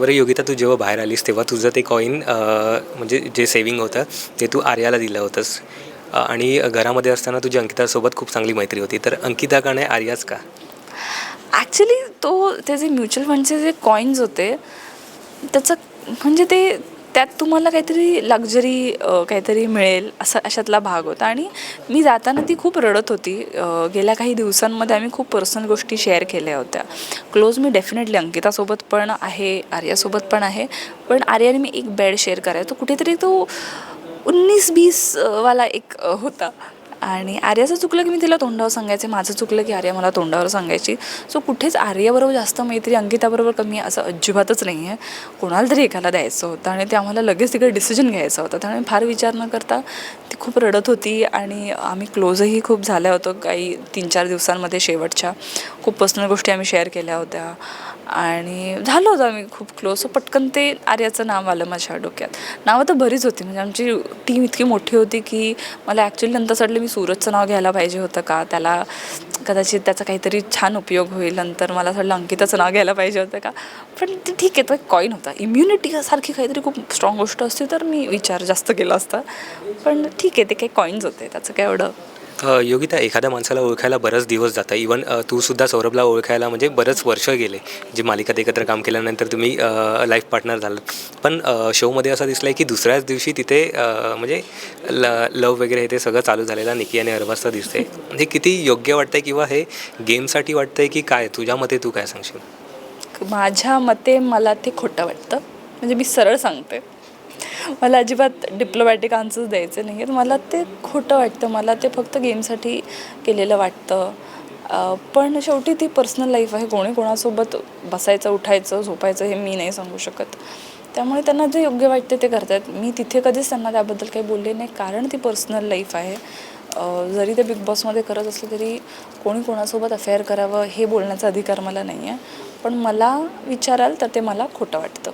बरं योगिता तू जेव्हा बाहेर आलीस तेव्हा तुझं ते कॉईन म्हणजे जे सेविंग होतं ते तू आर्याला दिलं होतंस. आणि घरामध्ये असताना तुझी अंकितासोबत खूप चांगली मैत्री होती. तर अंकिता का नाही आर्याच का? ॲक्च्युली तो ते जे म्युच्युअल फंडचे जे कॉईन्स होते त्याचं म्हणजे ते त्यात तुम्हाला काहीतरी लक्झरी काहीतरी मिळेल असा अशातला भाग होता. आणि मी जाताना ती खूप रडत होती. गेल्या काही दिवसांमध्ये आम्ही खूप पर्सनल गोष्टी शेअर केल्या होत्या. क्लोज मी डेफिनेटली अंकितासोबत पण आहे आर्यासोबत पण आहे. पण आर्याने मी एक बेड शेअर करायचो कुठेतरी तो उन्नीस बीस वाला एक होता. आणि आर्याचं चुकलं की मी तिला तोंडावर सांगायचे माझं चुकलं की आर्या मला तोंडावर सांगायची. सो कुठेच आर्याबरोबर जास्त मैत्री अंकिताबरोबर कमी आहे असं अजिबातच नाही आहे कोणाला तरी एकाला द्यायचं होतं आणि ते आम्हाला लगेच तिकडे डिसिजन घ्यायचा होता. त्यामुळे फार विचार न करता ती खूप रडत होती आणि आम्ही क्लोजही खूप झाल्या होतो काही तीन चार दिवसांमध्ये शेवटच्या. खूप पर्सनल गोष्टी आम्ही शेअर केल्या होत्या. आणि झालं होतं आम्ही खूप क्लोज सो पटकन ते आर्याचं नाव आलं माझ्या डोक्यात. नावं तर बरीच होती. म्हणजे आमची टीम इतकी मोठी होती की मला ॲक्च्युली नंतर सडलं मी सूरजचं नाव घ्यायला पाहिजे होतं का? त्याला कदाचित त्याचा काहीतरी छान उपयोग होईल. नंतर मला असं वाटलं अंकिताचं नाव घ्यायला पाहिजे होतं का? पण ते ठीक आहे तो एक कॉईन होता. इम्युनिटी सारखी काहीतरी खूप स्ट्रॉंग गोष्ट असते तर मी विचार जास्त केला असता. पण ठीक आहे ते काही कॉईन्स होते. त्याचं काय एवढं योगिता एखाद्या माणसाला ओळखायला बरंच दिवस जातं इवन तू सुद्धा सौरभला ओळखायला म्हणजे बरंच वर्ष गेले. जे मालिकात एकत्र काम केल्यानंतर तुम्ही लाईफ पार्टनर झालात. पण शोमध्ये असं दिसलं आहे की दुसऱ्याच दिवशी तिथे म्हणजे ल लव वगैरे हे ते सगळं चालू झालेलं निकी आणि अरबाजचं दिसते हे किती योग्य वाटतंय किंवा हे गेमसाठी वाटतंय की काय? तुझ्या मते तू काय सांगशील? माझ्या मते मला ते खोटं वाटतं. म्हणजे मी सरळ सांगते. मला अजिबात डिप्लोमॅटिक आन्सर्स द्यायचे नाही आहेत मला ते खोटं वाटतं. मला ते फक्त गेमसाठी केलेलं वाटतं. पण शेवटी ती पर्सनल लाईफ आहे. कोणी कोणासोबत बसायचं उठायचं झोपायचं हे मी नाही सांगू शकत. त्यामुळे त्यांना जे योग्य वाटते ते करतात मी तिथे कधीच त्यांना त्याबद्दल काही बोलले नाही. कारण ती पर्सनल लाईफ आहे. जरी ते बिग बॉसमध्ये करत असलं तरी कोणी कोणासोबत अफेअर करावं हे बोलण्याचा अधिकार मला नाही आहे पण मला विचाराल तर ते मला खोटं वाटतं.